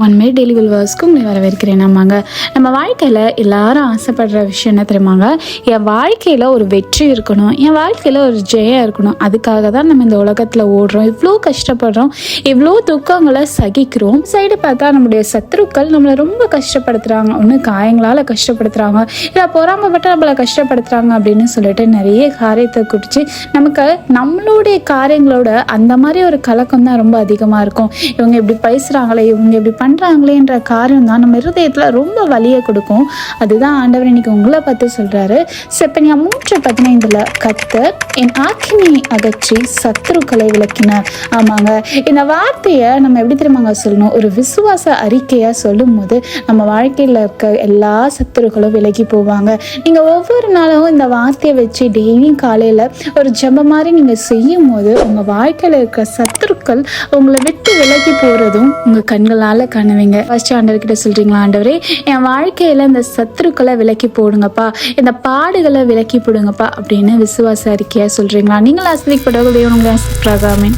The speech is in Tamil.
ஒன் மே டெய்லி வில்வர்ஸ்க்கு உங்களை வரவேற்கிறேன். நம்மாங்க நம்ம வாழ்க்கையில் எல்லாரும் ஆசைப்படுற விஷயம் என்ன தெரியுமாங்க? என் வாழ்க்கையில் ஒரு வெற்றி இருக்கணும். என் வாழ்க்கையில் ஒரு ஜெயம் இருக்கணும். அதுக்காக தான் நம்ம இந்த உலகத்தில் ஓடுறோம். இவ்வளோ கஷ்டப்படுறோம். இவ்வளோ துக்கங்களை சகிக்கிறோம். சைடு பார்த்தா நம்முடைய சத்ருக்கள் நம்மளை ரொம்ப கஷ்டப்படுத்துகிறாங்க ஒன்று காயங்களால் கஷ்டப்படுத்துகிறாங்க இல்லை பொறாமப்பட்டு நம்மளை கஷ்டப்படுத்துகிறாங்க அப்படின்னு சொல்லிட்டு நிறைய காரியத்தை குடிச்சு நமக்கு நம்மளுடைய காரியங்களோட அந்த மாதிரி ஒரு கலக்கம் தான் ரொம்ப அதிகமாக இருக்கும். இவங்க இப்படி பேசுகிறாங்களே இவங்க இப்படி பண்ணுறாங்களேன்ற காரியம் தான் நம்ம இருதயத்தில் ரொம்ப வலியை கொடுக்கும். அதுதான் ஆண்டவர் இன்னைக்கு உங்களை பார்த்து சொல்கிறாரு செப்பனியா மூன்று பதினைந்தில் கத்தர் என் ஆக்கினியை அகற்றி சத்துருக்களை விளக்கினார். ஆமாங்க. இந்த வார்த்தையை நம்ம எப்படி தெரியுமாங்க சொல்லணும்? ஒரு விசுவாச அறிக்கையாக சொல்லும் போது நம்ம வாழ்க்கையில் இருக்க எல்லா சத்துருக்களும் விலகி போவாங்க. நீங்கள் ஒவ்வொரு நாளும் இந்த வார்த்தையை வச்சு டெய்லியும் காலையில் ஒரு ஜெபம் மாதிரி நீங்கள் செய்யும் போது உங்கள் வாழ்க்கையில் இருக்க சத்துருக்கள் உங்களை விட்டு விலகி போகிறதும் உங்கள் கண்களால் காணுவீங்க ஃபர்ஸ்ட் ஆண்டவர்கிட்ட சொல்கிறீங்களா ஆண்டவரே? என் வாழ்க்கையில் இந்த சத்துருக்களை விலக்கி போடுங்கப்பா. இந்த பாடுகளை விலக்கி போடுங்கப்பா அப்படின்னு விசுவாச அறிக்கையாக சொல்கிறீங்களா நீங்கள் ஆசிரியப்படவர்கள் தேவனுங்களை ஆசிரியராகாமே